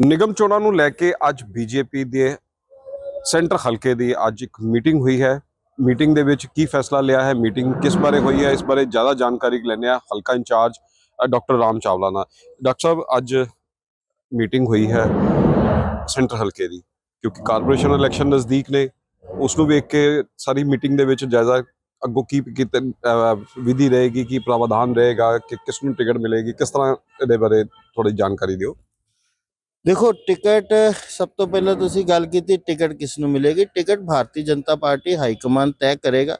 ਨਿਗਮ ਚੋਣਾਂ ਨੂੰ ਲੈ ਕੇ ਅੱਜ ਬੀਜੇਪੀ ਦੇ ਸੈਂਟਰ ਹਲਕੇ ਦੀ ਅੱਜ ਇੱਕ ਮੀਟਿੰਗ ਹੋਈ ਹੈ। ਮੀਟਿੰਗ ਦੇ ਵਿੱਚ ਕੀ ਫੈਸਲਾ ਲਿਆ ਹੈ, ਮੀਟਿੰਗ ਕਿਸ ਬਾਰੇ ਹੋਈ ਹੈ, ਇਸ ਬਾਰੇ ਜ਼ਿਆਦਾ ਜਾਣਕਾਰੀ ਲੈਣੇ ਆ ਹਲਕਾ ਇੰਚਾਰਜ ਡਾਕਟਰ ਰਾਮ ਚਾਵਲਾ ਨਾਲ। ਡਾਕਟਰ ਸਾਹਿਬ, ਅੱਜ ਮੀਟਿੰਗ ਹੋਈ ਹੈ ਸੈਂਟਰ ਹਲਕੇ ਦੀ, ਕਿਉਂਕਿ ਕਾਰਪੋਰੇਸ਼ਨ ਇਲੈਕਸ਼ਨ ਨਜ਼ਦੀਕ ਨੇ। ਉਸ ਨੂੰ ਵੇਖ ਕੇ ਸਾਰੀ ਮੀਟਿੰਗ ਦੇ ਵਿੱਚ ਜਾਇਜ਼ਾ ਅੱਗੋਂ ਕੀ ਕੀਤੇ ਵਿਧੀ ਰਹੇਗੀ, ਕੀ ਪ੍ਰਾਵਧਾਨ ਰਹੇਗਾ, ਕਿ ਕਿਸ ਨੂੰ ਟਿਕਟ ਮਿਲੇਗੀ, ਕਿਸ ਤਰ੍ਹਾਂ ਇਹਦੇ ਬਾਰੇ ਥੋੜੀ ਜਾਣਕਾਰੀ ਦਿਓ। ਦੇਖੋ ਟਿਕਟ ਸਭ ਤੋਂ ਪਹਿਲਾਂ ਤੁਸੀਂ ਗੱਲ ਕੀਤੀ ਟਿਕਟ ਕਿਸ ਨੂੰ ਮਿਲੇਗੀ? Ticket Bharatiya Janata party high command ਤੈਅ ਕਰੇਗਾ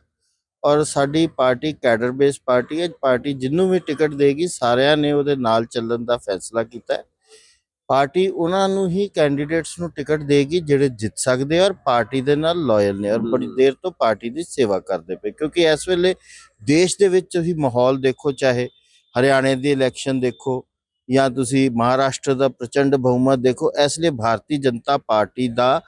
ਔਰ ਸਾਡੀ ਪਾਰਟੀ ਕੈਡਰ ਬੇਸ ਪਾਰਟੀ ਹੈ। ਪਾਰਟੀ ਜਿੰਨੂੰ ਵੀ ਟਿਕਟ ਦੇਗੀ ਸਾਰਿਆਂ ਨੇ ਉਹਦੇ ਨਾਲ ਚੱਲਣ ਦਾ ਫੈਸਲਾ ਕੀਤਾ ਹੈ। ਪਾਰਟੀ ਉਹਨਾਂ ਨੂੰ ਹੀ ਕੈਂਡੀਡੇਟਸ ਨੂੰ ਟਿਕਟ ਦੇਗੀ ਜਿਹੜੇ ਜਿੱਤ ਸਕਦੇ ਔਰ ਪਾਰਟੀ ਦੇ ਨਾਲ ਲਾਇਲ ਨੇ ਔਰ ਬੜੀ। ਦੇਰ ਤੋਂ ਪਾਰਟੀ ਦੀ ਸੇਵਾ ਕਰਦੇ ਪਏ। ਕਿਉਂਕਿ ਇਸ ਵੇਲੇ ਦੇਸ਼ ਦੇ ਵਿੱਚ ਤੁਸੀਂ ਮਾਹੌਲ ਦੇਖੋ ਚਾਹੇ ਹਰਿਆਣੇ ਦੀ ਇਲੈਕਸ਼ਨ ਦੇਖੋ ਜਾਂ ਤੁਸੀਂ ਮਹਾਰਾਸ਼ਟਰ ਦਾ ਪ੍ਰਚੰਡ ਬਹੁਮਤ ਦੇਖੋ, ਇਸ ਲਈ ਭਾਰਤੀ ਜਨਤਾ ਪਾਰਟੀ ਦਾ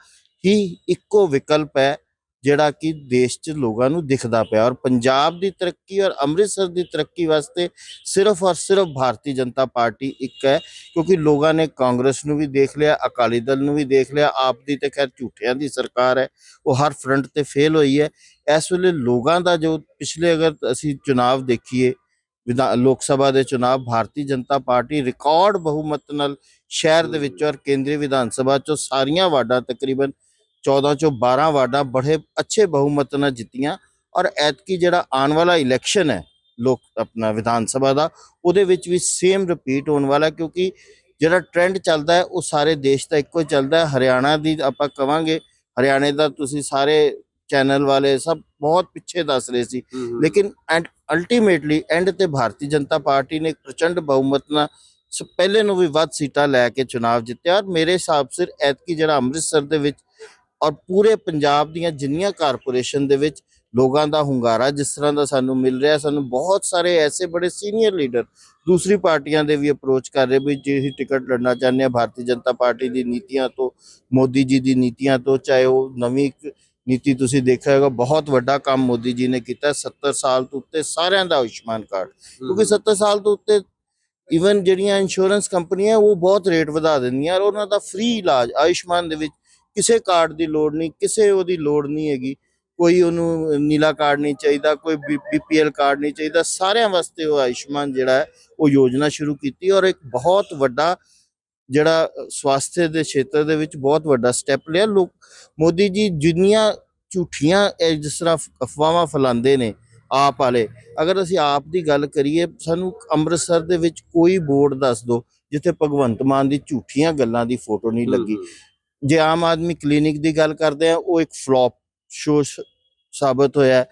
ਹੀ ਇੱਕੋ ਵਿਕਲਪ ਹੈ, ਜਿਹੜਾ ਕਿ ਦੇਸ਼ 'ਚ ਲੋਕਾਂ ਨੂੰ ਦਿਖਦਾ ਪਿਆ। ਔਰ ਪੰਜਾਬ ਦੀ ਤਰੱਕੀ ਔਰ ਅੰਮ੍ਰਿਤਸਰ ਦੀ ਤਰੱਕੀ ਵਾਸਤੇ ਸਿਰਫ ਔਰ ਸਿਰਫ ਭਾਰਤੀ ਜਨਤਾ ਪਾਰਟੀ ਇੱਕ ਹੈ, ਕਿਉਂਕਿ ਲੋਕਾਂ ਨੇ ਕਾਂਗਰਸ ਨੂੰ ਵੀ ਦੇਖ ਲਿਆ, ਅਕਾਲੀ ਦਲ ਨੂੰ ਵੀ ਦੇਖ ਲਿਆ। ਆਪ ਦੀ ਤੇ ਖੈਰ ਝੂਠਿਆਂ ਦੀ ਸਰਕਾਰ ਹੈ, ਉਹ ਹਰ ਫਰੰਟ ਤੇ ਫੇਲ ਹੋਈ ਹੈ। ਇਸ ਵੇਲੇ ਲੋਕਾਂ ਦਾ ਜੋ ਪਿਛਲੇ ਅਗਰ ਅਸੀਂ ਚੁਣਾਵ ਦੇਖੀਏ ਵਿਧਾ, ਲੋਕ ਸਭਾ ਦੇ ਚੁਣਾਵ ਭਾਰਤੀ ਜਨਤਾ ਪਾਰਟੀ ਰਿਕਾਰਡ ਬਹੁਮਤ ਨਾਲ ਸ਼ਹਿਰ ਦੇ ਵਿੱਚੋਂ ਔਰ ਕੇਂਦਰੀ ਵਿਧਾਨ ਸਭਾ ਚੋਂ ਸਾਰੀਆਂ ਵਾਰਡਾਂ ਤਕਰੀਬਨ 14 ਚੋਂ 12 ਵਾਰਡਾਂ ਬੜੇ ਅੱਛੇ ਬਹੁਮਤ ਨਾਲ ਜਿੱਤੀਆਂ ਔਰ ਐਤਕੀ ਜਿਹੜਾ ਆਉਣ ਵਾਲਾ ਇਲੈਕਸ਼ਨ ਹੈ, ਲੋਕ ਆਪਣਾ ਵਿਧਾਨ ਸਭਾ ਦਾ, ਉਹਦੇ ਵਿੱਚ ਵੀ ਸੇਮ ਰਿਪੀਟ ਹੋਣ ਵਾਲਾ ਕਿਉਂਕਿ ਜਿਹੜਾ ਟ੍ਰੈਂਡ ਚੱਲਦਾ ਹੈ, ਉਹ ਸਾਰੇ ਦੇਸ਼ ਦਾ ਇੱਕੋ ਹੀ ਚੱਲਦਾ ਹੈ, ਹਰਿਆਣਾ ਦੀ ਆਪਾਂ ਕਵਾਂਗੇ, ਹਰਿਆਣੇ ਦਾ ਤੁਸੀਂ ਸਾਰੇ ਚੈਨਲ ਵਾਲੇ ਸਭ ਬਹੁਤ ਪਿੱਛੇ ਦੱਸ ਰਹੇ ਸੀ। ਲੇਕਿਨ ਐਂਡ ਅਲਟੀਮੇਟਲੀ ਐਂਡ ਤੇ ਭਾਰਤੀ ਜਨਤਾ ਪਾਰਟੀ ਨੇ ਪ੍ਰਚੰਡ ਬਹੁਮਤ ਨਾਲ ਪਹਿਲੇ ਨੂੰ ਵੀ ਵੱਧ ਸੀਟਾਂ ਲੈ ਕੇ ਚੁਣਾਵ ਜਿੱਤਿਆ ਔਰ ਮੇਰੇ ਹਿਸਾਬ ਸਿਰ ਐਤਕੀ ਜਿਹੜਾ ਅੰਮ੍ਰਿਤਸਰ ਦੇ ਵਿੱਚ ਔਰ ਪੂਰੇ ਪੰਜਾਬ ਦੀਆਂ ਜਿੰਨੀਆਂ ਕਾਰਪੋਰੇਸ਼ਨ ਦੇ ਵਿੱਚ ਲੋਕਾਂ ਦਾ ਹੁੰਗਾਰਾ ਜਿਸ ਤਰ੍ਹਾਂ ਦਾ ਸਾਨੂੰ ਮਿਲ ਰਿਹਾ ਸਾਨੂੰ ਬਹੁਤ ਸਾਰੇ ਐਸੇ ਬੜੇ ਸੀਨੀਅਰ ਲੀਡਰ ਦੂਸਰੀ ਪਾਰਟੀਆਂ ਦੇ ਵੀ ਅਪਰੋਚ ਕਰ ਰਹੇ ਵੀ ਜੇ ਅਸੀਂ ਟਿਕਟ ਲੜਨਾ ਚਾਹੁੰਦੇ ਆ ਭਾਰਤੀ ਜਨਤਾ ਪਾਰਟੀ ਦੀ ਨੀਤੀਆਂ ਤੋਂ ਮੋਦੀ ਜੀ ਦੀ ਨੀਤੀਆਂ ਤੋਂ ਚਾਹੇ ਉਹ ਨਵੀਂ ਨੀਤੀ ਤੁਸੀਂ ਦੇਖਿਆ ਹੋਵੇਗਾ ਬਹੁਤ ਵੱਡਾ ਕੰਮ ਮੋਦੀ ਜੀ ਨੇ ਕੀਤਾ 70 ਸਾਲ ਤੋਂ ਉੱਤੇ ਸਾਰਿਆਂ ਦਾ ਆਯੁਸ਼ਮਾਨ ਕਾਰਡ। ਕਿਉਂਕਿ 70 ਸਾਲ ਤੋਂ ਉੱਤੇ ਇਵਨ ਜਿਹੜੀਆਂ ਇੰਸ਼ੋਰੈਂਸ ਕੰਪਨੀਆਂ ਉਹ ਬਹੁਤ ਰੇਟ ਵਧਾ ਦਿੰਦੀਆਂ ਔਰ ਉਹਨਾਂ ਦਾ ਫ੍ਰੀ ਇਲਾਜ ਆਯੁਸ਼ਮਾਨ ਦੇ ਵਿੱਚ ਕਿਸੇ ਕਾਰਡ ਦੀ ਲੋੜ ਨਹੀਂ ਕਿਸੇ ਉਹਦੀ ਲੋੜ ਨਹੀਂ ਹੈਗੀ। ਕੋਈ ਉਹਨੂੰ ਨੀਲਾ ਕਾਰਡ ਨਹੀਂ ਚਾਹੀਦਾ ਕੋਈ ਬੀਪੀਐਲ ਕਾਰਡ ਨਹੀਂ ਚਾਹੀਦਾ ਸਾਰਿਆਂ ਵਾਸਤੇ ਉਹ ਆਯੁਸ਼ਮਾਨ ਜਿਹੜਾ ਹੈ ਉਹ ਯੋਜਨਾ ਸ਼ੁਰੂ ਕੀਤੀ ਔਰ ਇੱਕ ਬਹੁਤ ਵੱਡਾ ਜਿਹੜਾ ਅ, ਸਵਾਸਥਯ ਦੇ ਖੇਤਰ ਦੇ ਵਿੱਚ ਬਹੁਤ ਵੱਡਾ ਸਟੈਪ ਲਿਆ। ਲੋਕ ਮੋਦੀ ਜੀ ਜਿੰਨੀਆਂ ਝੂਠੀਆਂ ਜਿਸ ਤਰ੍ਹਾਂ ਅਫ- ਅਫਵਾਹਾਂ ਫੈਲਾਉਂਦੇ ਨੇ ਆਪ ਵਾਲੇ ਅਗਰ ਅਸੀਂ ਆਪ ਦੀ ਗੱਲ ਕਰੀਏ ਸਾਨੂੰ ਅੰਮ੍ਰਿਤਸਰ ਦੇ ਵਿੱਚ ਕੋਈ ਬੋਰਡ ਦੱਸ ਦਿਓ ਜਿੱਥੇ ਭਗਵੰਤ ਮਾਨ ਦੀ ਝੂਠੀਆਂ ਗੱਲਾਂ ਦੀ ਫੋਟੋ ਨਹੀਂ ਲੱਗੀ। ਜੇ ਆਮ ਆਦਮੀ ਕਲੀਨਿਕ ਦੀ ਗੱਲ ਕਰਦੇ ਆ ਉਹ ਇੱਕ ਫਲॉप ਸ਼ੋ ਸਾਬਤ ਹੋਇਆ।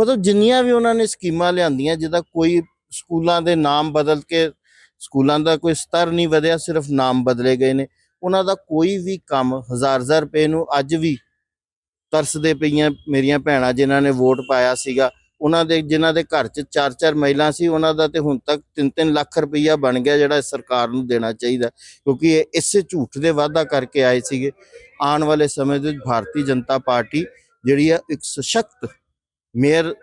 ਮਤਲਬ ਜਿੰਨੀਆਂ ਵੀ ਉਹਨਾਂ ਨੇ ਸਕੀਮਾਂ ਲਿਆਂਦੀਆਂ ਜਿਹਦਾ ਕੋਈ ਸਕੂਲਾਂ ਦੇ ਨਾਮ ਬਦਲ ਕੇ ਸਕੂਲਾਂ ਦਾ ਕੋਈ ਸਤਰ ਨਹੀਂ ਵਧਿਆ, ਸਿਰਫ ਨਾਮ ਬਦਲੇ ਗਏ ਨੇ। ਉਹਨਾਂ ਦਾ ਕੋਈ ਵੀ ਕੰਮ ਹਜ਼ਾਰ ਹਜ਼ਾਰ ਰੁਪਏ ਨੂੰ ਅੱਜ ਵੀ ਤਰਸਦੇ ਪਈਆਂ ਮੇਰੀਆਂ ਭੈਣਾਂ ਜਿਨ੍ਹਾਂ ਨੇ ਵੋਟ ਪਾਇਆ ਸੀਗਾ। ਉਹਨਾਂ ਦੇ, ਜਿਨ੍ਹਾਂ ਦੇ ਘਰ 'ਚ ਚਾਰ ਚਾਰ ਮਹਿਲਾ ਸੀ, ਉਹਨਾਂ ਦਾ ਤੇ ਹੁਣ ਤੱਕ 3-3 ਲੱਖ ਰੁਪਈਆ ਬਣ ਗਿਆ ਜਿਹੜਾ ਸਰਕਾਰ ਨੂੰ ਦੇਣਾ ਚਾਹੀਦਾ। ਕਿਉਂਕਿ ਇਹ ਇਸੇ ਝੂਠ ਦੇ ਵਾਅਦਾ ਕਰਕੇ ਆਏ ਸੀਗੇ। ਆਉਣ ਵਾਲੇ ਸਮੇਂ ਦੇ ਵਿੱਚ ਭਾਰਤੀ ਜਨਤਾ ਪਾਰਟੀ ਜਿਹੜੀ ਆ, ਇੱਕ ਸਸ਼ਕਤ ਮੇਅਰ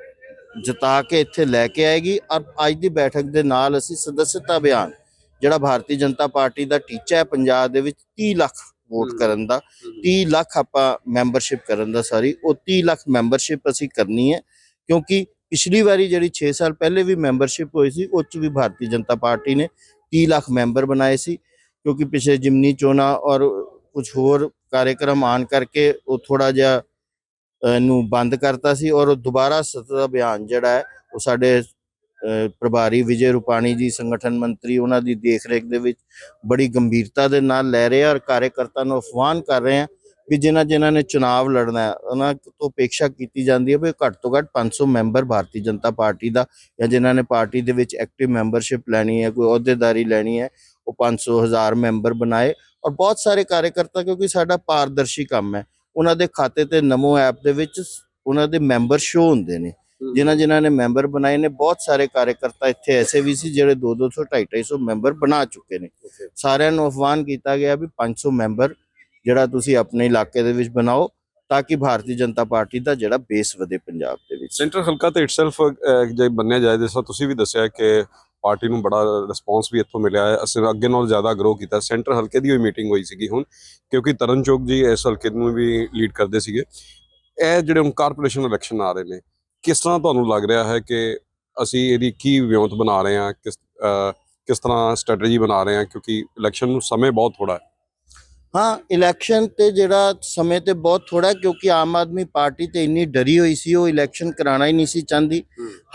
ਜਿਤਾ ਕੇ ਇੱਥੇ ਲੈ ਕੇ ਆਏਗੀ ਔਰ ਅੱਜ ਦੀ ਬੈਠਕ ਦੇ ਨਾਲ ਅਸੀਂ ਸਦੱਸਤਾ ਅਭਿਆਨ ਜਿਹੜਾ ਭਾਰਤੀ ਜਨਤਾ ਪਾਰਟੀ ਦਾ ਟੀਚਾ ਹੈ ਪੰਜਾਬ ਦੇ ਵਿੱਚ 30 ਲੱਖ ਵੋਟ। ਕਰਨ ਦਾ 30 ਲੱਖ ਆਪਾਂ ਮੈਂਬਰਸ਼ਿਪ ਕਰਨ ਦਾ ਸਾਰੀ ਉਹ 30 ਲੱਖ ਮੈਂਬਰਸ਼ਿਪ ਅਸੀਂ ਕਰਨੀ ਹੈ ਕਿਉਂਕਿ ਪਿਛਲੀ ਵਾਰੀ ਜਿਹੜੀ 6 ਸਾਲ ਪਹਿਲੇ ਵੀ ਮੈਂਬਰਸ਼ਿਪ ਹੋਈ ਸੀ ਉਹ 'ਚ ਵੀ ਭਾਰਤੀ ਜਨਤਾ ਪਾਰਟੀ ਨੇ 30 ਲੱਖ ਮੈਂਬਰ ਬਣਾਏ ਸੀ ਕਿਉਂਕਿ ਪਿਛਲੇ ਜਿਮਨੀ ਚੋਣਾਂ ਔਰ ਕੁਝ ਹੋਰ ਕਾਰਜਕ੍ਰਮ ਆਣ ਕਰਕੇ ਉਹ ਥੋੜਾ ਜਿਹਾ ਨੂੰ ਬੰਦ ਕਰਤਾ ਸੀ ਔਰ ਉਹ ਦੁਬਾਰਾ ਸਤਤ ਅਭਿਆਨ ਜਿਹੜਾ ਹੈ, ਉਹ ਸਾਡੇ ਪ੍ਰਭਾਰੀ ਵਿਜੇ ਰੂਪਾਣੀ ਜੀ, ਸੰਗਠਨ ਮੰਤਰੀ, ਉਹਨਾਂ ਦੀ ਦੇਖਰੇਖ ਦੇ ਵਿੱਚ ਬੜੀ ਗੰਭੀਰਤਾ ਦੇ ਨਾਲ ਲੈ ਰਹੇ ਆ ਔਰ ਕਾਰਜਕਰਤਾ ਨੂੰ ਅਫਵਾਨ ਕਰ ਰਹੇ ਆ ਵੀ ਜਿਨ੍ਹਾਂ ਜਿਨ੍ਹਾਂ ਨੇ ਚੁਣਾਵ ਲੜਨਾ ਹੈ, ਉਹਨਾਂ ਤੋਂ ਅਪੇક્ષਾ ਕੀਤੀ ਜਾਂਦੀ ਹੈ ਵੀ ਘੱਟ ਤੋਂ ਘੱਟ 500 ਮੈਂਬਰ ਭਾਰਤੀ ਜਨਤਾ ਪਾਰਟੀ ਦਾ ਜਾਂ ਜਿਨ੍ਹਾਂ ਨੇ ਪਾਰਟੀ ਦੇ ਵਿੱਚ ਐਕਟਿਵ ਮੈਂਬਰਸ਼ਿਪ ਲੈਣੀ ਹੈ, ਕੋਈ ਅਹੁਦੇਦਾਰੀ ਲੈਣੀ ਹੈ, ਉਹ 500 ਹਜ਼ਾਰ ਮੈਂਬਰ ਬਣਾਏ ਔਰ ਬਹੁਤ ਸਾਰੇ ਕਾਰਜਕਰਤਾ ਕਿਉਂਕਿ ਸਾਡਾ ਪਾਰਦਰਸ਼ੀ ਕੰਮ ਹੈ। ਉਹਨਾਂ ਦੇ ਖਾਤੇ ਤੇ ਨਮੋ ਐਪ ਦੇ ਵਿੱਚ ਉਹਨਾਂ ਦੇ ਮੈਂਬਰ ਸ਼ੋ ਹੁੰਦੇ ਨੇ। ਜਿਨ੍ਹਾਂ ਜਿਨ੍ਹਾਂ ਨੇ ਮੈਂਬਰ ਬਣਾਏ ਨੇ ਬਹੁਤ ਸਾਰੇ ਕਾਰਜਕਰਤਾ ਇੱਥੇ ਐਸੇ ਵੀ ਸੀ ਜਿਹੜੇ 2-200 250 ਮੈਂਬਰ ਬਣਾ ਚੁੱਕੇ ਨੇ। ਸਾਰਿਆਂ ਨੂੰ ਆਹਵਾਨ ਕੀਤਾ ਗਿਆ ਵੀ 500 ਮੈਂਬਰ ਜਿਹੜਾ ਤੁਸੀਂ ਆਪਣੇ ਇਲਾਕੇ ਦੇ ਵਿੱਚ ਬਣਾਓ ਤਾਂ ਕਿ ਭਾਰਤੀ ਜਨਤਾ ਪਾਰਟੀ ਦਾ ਜਿਹੜਾ ਬੇਸ ਵਧੇ ਪੰਜਾਬ ਦੇ ਵਿੱਚ। ਸੈਂਟਰ ਹਲਕਾ ਤੇ ਇਟਸੈਲਫ ਜੇ ਬੰਨਿਆ ਜਾਏ ਜਿਸ ਤੁਸੀਂ ਵੀ ਦੱਸਿਆ ਕਿ ਪਾਰਟੀ ਨੂੰ ਬੜਾ ਰਿਸਪੌਂਸ ਵੀ ਇੱਥੋਂ ਮਿਲਿਆ ਹੈ। ਅਸੀਂ ਅੱਗੇ ਨਾਲੋਂ ਜ਼ਿਆਦਾ ਗਰੋ ਕੀਤਾ। ਸੈਂਟਰ ਹਲਕੇ ਦੀ ਹੋਈ ਮੀਟਿੰਗ ਹੋਈ ਸੀਗੀ ਹੁਣ, ਕਿਉਂਕਿ ਤਰਨਚੋਕ ਜੀ ਇਸ ਹਲਕੇ ਨੂੰ ਵੀ ਲੀਡ ਕਰਦੇ ਸੀਗੇ। ਇਹ ਜਿਹੜੇ ਹੁਣ ਕਾਰਪੋਰੇਸ਼ਨ ਇਲੈਕਸ਼ਨ ਆ ਰਹੇ ਨੇ, ਕਿਸ ਤਰ੍ਹਾਂ ਤੁਹਾਨੂੰ ਲੱਗ ਰਿਹਾ ਹੈ ਕਿ ਅਸੀਂ ਇਹਦੀ ਕੀ ਵਿਉਂਤ ਬਣਾ ਰਹੇ ਹਾਂ, ਕਿਸ ਕਿਸ ਤਰ੍ਹਾਂ ਸਟ੍ਰੈਟਜੀ ਬਣਾ ਰਹੇ ਹਾਂ? ਕਿਉਂਕਿ ਇਲੈਕਸ਼ਨ ਨੂੰ ਸਮੇਂ ਬਹੁਤ ਥੋੜਾ ਹੈ। ਹਾਂ ਇਲੈਕਸ਼ਨ ਤੇ ਜਿਹੜਾ ਸਮੇਂ ਤੇ ਬਹੁਤ ਥੋੜਾ ਕਿਉਂਕਿ ਆਮ ਆਦਮੀ ਪਾਰਟੀ ਤੇ ਇੰਨੀ ਡਰੀ ਹੋਈ ਸੀ ਉਹ ਇਲੈਕਸ਼ਨ ਕਰਾਉਣਾ ਹੀ ਨਹੀਂ ਸੀ ਚਾਹੁੰਦੀ।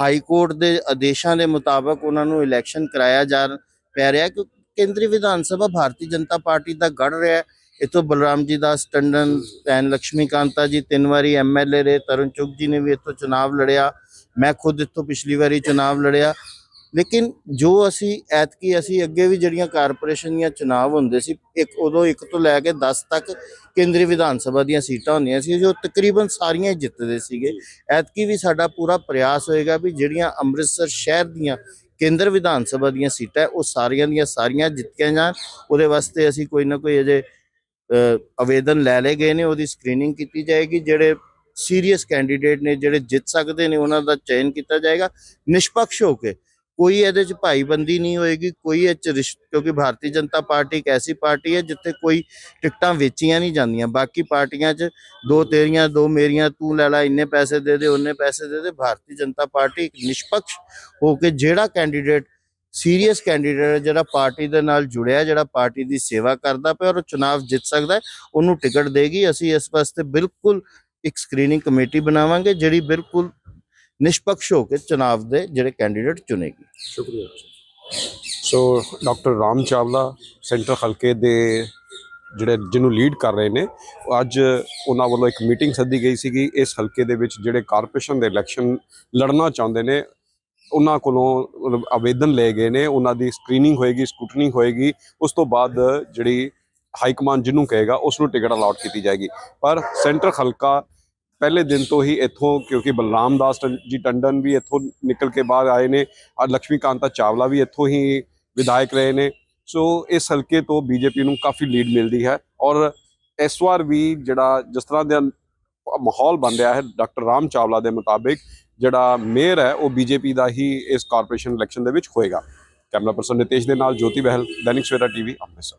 ਹਾਈ ਕੋਰਟ ਦੇ ਆਦੇਸ਼ਾਂ ਦੇ ਮੁਤਾਬਕ ਉਹਨਾਂ ਨੂੰ ਇਲੈਕਸ਼ਨ ਕਰਾਇਆ ਜਾ ਪੈ ਰਿਹਾ ਕਿ ਕੇਂਦਰੀ ਵਿਧਾਨ ਸਭਾ ਭਾਰਤੀ ਜਨਤਾ ਪਾਰਟੀ ਦਾ ਗੜ ਰਿਹਾ ਇਥੋਂ ਬਲਰਾਮ ਜੀ ਦਾਸ ਟੰਡਨ ਐਨ ਲక్ష్ਮੀ ਕਾਂਤਾ ਜੀ ਤਿੰਨ ਵਾਰੀ ਐਮਐਲਏ ਰਹੇ ਤਰੁਣ ਚੁੱਗ ਜੀ ਨੇ ਵੀ ਇਥੋਂ ਚੁਣਾਵ ਲੜਿਆ। ਮੈਂ ਖੁਦ ਇਥੋਂ ਪਿਛਲੀ ਵਾਰੀ ਚੁਣਾਵ ਲੜਿਆ। ਲੇਕਿਨ ਜੋ ਅਸੀਂ ਐਤਕੀ ਅਸੀਂ ਅੱਗੇ ਵੀ ਜਿਹੜੀਆਂ ਕਾਰਪੋਰੇਸ਼ਨ ਦੀਆਂ ਚੁਣਾਵ ਹੁੰਦੇ ਸੀ, ਇੱਕ ਉਦੋਂ ਇੱਕ ਤੋਂ ਲੈ ਕੇ 10 ਤੱਕ ਕੇਂਦਰੀ ਵਿਧਾਨ ਸਭਾ ਦੀਆਂ ਸੀਟਾਂ ਹੁੰਦੀਆਂ ਸੀ, ਜੋ ਤਕਰੀਬਨ ਸਾਰੀਆਂ ਹੀ ਜਿੱਤਦੇ ਸੀਗੇ। ਐਤਕੀ ਵੀ ਸਾਡਾ ਪੂਰਾ ਪ੍ਰਯਾਸ ਹੋਏਗਾ ਵੀ ਜਿਹੜੀਆਂ ਅੰਮ੍ਰਿਤਸਰ ਸ਼ਹਿਰ ਦੀਆਂ ਕੇਂਦਰ ਵਿਧਾਨ ਸਭਾ ਦੀਆਂ ਸੀਟਾਂ ਉਹ ਸਾਰੀਆਂ ਦੀਆਂ ਸਾਰੀਆਂ ਜਿੱਤੀਆਂ ਜਾਣ। ਉਹਦੇ ਵਾਸਤੇ ਅਸੀਂ ਕੋਈ ਨਾ ਕੋਈ ਅਜੇ ਆਵੇਦਨ ਲੈ ਲਏ ਗਏ ਨੇ, ਉਹਦੀ ਸਕਰੀਨਿੰਗ ਕੀਤੀ ਜਾਏਗੀ। ਜਿਹੜੇ ਸੀਰੀਅਸ ਕੈਂਡੀਡੇਟ ਨੇ, ਜਿਹੜੇ ਜਿੱਤ ਸਕਦੇ ਨੇ, ਉਹਨਾਂ ਦਾ ਚੈਨ ਕੀਤਾ ਜਾਏਗਾ। ਨਿਸ਼ਪਕਸ਼ ਹੋ ਕੇ ਕੋਈ ਇਹਦੇ ਚ ਭਾਈਬੰਦੀ ਨਹੀਂ ਹੋਏਗੀ, ਕੋਈ ਇਹ ਚ ਰਿਸ਼- ਕਿਉਂਕਿ ਭਾਰਤੀ ਜਨਤਾ ਪਾਰਟੀ ਇੱਕ ਐਸੀ ਪਾਰਟੀ ਹੈ ਜਿੱਥੇ ਕੋਈ ਟਿਕਟਾਂ ਵੇਚੀਆਂ ਨਹੀਂ ਜਾਂਦੀਆਂ। ਬਾਕੀ ਪਾਰਟੀਆਂ 'ਚ ਦੋ ਤੇਰੀਆਂ, ਦੋ ਮੇਰੀਆਂ, ਤੂੰ ਲੈ ਲੈ, ਇੰਨੇ ਪੈਸੇ ਦੇ ਦੇ ਉਹਨੇ ਪੈਸੇ ਦੇ ਦੇ। ਭਾਰਤੀ ਜਨਤਾ ਪਾਰਟੀ ਇੱਕ ਨਿਸ਼ਪਕਸ਼ ਹੋ ਕੇ ਜਿਹੜਾ ਕੈਂਡੀਡੇਟ, ਸੀਰੀਅਸ ਕੈਂਡੀਡੇਟ ਜਿਹੜਾ ਪਾਰਟੀ ਦੇ ਨਾਲ ਜੁੜਿਆ, ਜਿਹੜਾ ਪਾਰਟੀ ਦੀ ਸੇਵਾ ਕਰਦਾ ਪਿਆ, ਔਰ ਉਹ ਚੁਣਾਵ ਜਿੱਤ ਸਕਦਾ ਉਹਨੂੰ ਟਿਕਟ ਦੇਗੀ। ਅਸੀਂ ਇਸ ਵਾਸਤੇ ਬਿਲਕੁਲ ਇੱਕ ਸਕਰੀਨਿੰਗ ਕਮੇਟੀ ਬਣਾਵਾਂਗੇ, ਜਿਹੜੀ ਬਿਲਕੁਲ ਨਿਸ਼ਪਕਸ਼ ਹੋ ਕੇ ਚੁਣਾਵ ਦੇ ਜਿਹੜੇ ਕੈਂਡੀਡੇਟ ਚੁਣੇਗੀ। ਸ਼ੁਕਰੀਆ। So doctor Ram Chawla center ਹਲਕੇ ਦੇ ਜਿਹੜੇ ਜਿਹਨੂੰ ਲੀਡ ਕਰ ਰਹੇ ਨੇ, ਅੱਜ ਉਹਨਾਂ ਵੱਲੋਂ ਇੱਕ ਮੀਟਿੰਗ ਸੱਦੀ ਗਈ ਸੀਗੀ। ਇਸ ਹਲਕੇ ਦੇ ਵਿੱਚ ਜਿਹੜੇ ਕਾਰਪੋਰੇਸ਼ਨ ਦੇ ਇਲੈਕਸ਼ਨ ਲੜਨਾ ਚਾਹੁੰਦੇ ਨੇ, ਉਹਨਾਂ ਕੋਲੋਂ ਮਤਲਬ ਆਵੇਦਨ ਲਏ ਗਏ ਨੇ। ਉਹਨਾਂ ਦੀ ਸਕਰੀਨਿੰਗ ਹੋਏਗੀ ਸਕੂਟਨਿੰਗ ਹੋਏਗੀ। ਉਸ ਤੋਂ ਬਾਅਦ ਜਿਹੜੀ ਹਾਈ ਕਮਾਂਡ ਜਿਹਨੂੰ ਕਹੇਗਾ, ਉਸ ਨੂੰ ਟਿਕਟ ਅਲਾਟ ਕੀਤੀ ਜਾਏਗੀ। ਪਰ ਸੈਂਟਰ ਹਲਕਾ ਪਹਿਲੇ ਦਿਨ ਤੋਂ ਹੀ ਇੱਥੋਂ, ਕਿਉਂਕਿ ਬਲਰਾਮ ਦਾਸ ਜੀ ਟੰਡਨ ਵੀ ਇੱਥੋਂ ਨਿਕਲ ਕੇ ਬਾਹਰ ਆਏ ਨੇ, ਔਰ ਲక్ష్ਮੀ ਕਾਂਤਾ ਚਾਵਲਾ ਵੀ ਇੱਥੋਂ ਹੀ ਵਿਧਾਇਕ ਰਹੇ ਨੇ। ਸੋ ਇਸ ਹਲਕੇ ਤੋਂ ਬੀਜੇਪੀ ਨੂੰ ਕਾਫੀ ਲੀਡ ਮਿਲਦੀ ਹੈ, ਔਰ ਇਸ ਵਾਰ ਵੀ ਜਿਹੜਾ ਜਿਸ ਤਰ੍ਹਾਂ ਦਾ ਮਾਹੌਲ ਬਣ ਰਿਹਾ ਹੈ, ਡਾਕਟਰ ਰਾਮ ਚਾਵਲਾ ਦੇ ਮੁਤਾਬਿਕ ਜਿਹੜਾ ਮੇਅਰ ਹੈ, ਉਹ ਬੀਜੇਪੀ ਦਾ ਹੀ ਇਸ ਕਾਰਪੋਰੇਸ਼ਨ ਇਲੈਕਸ਼ਨ ਦੇ ਵਿੱਚ ਹੋਏਗਾ। ਕੈਮਰਾ ਪਰਸਨ ਨਿਤੇਸ਼ ਦੇ ਨਾਲ ਜੋਤੀ ਬਹਿਲ, ਦੈਨਿਕ ਸਵੇਰਾ ਟੀਵੀ, ਅੰਮ੍ਰਿਤਸਰ।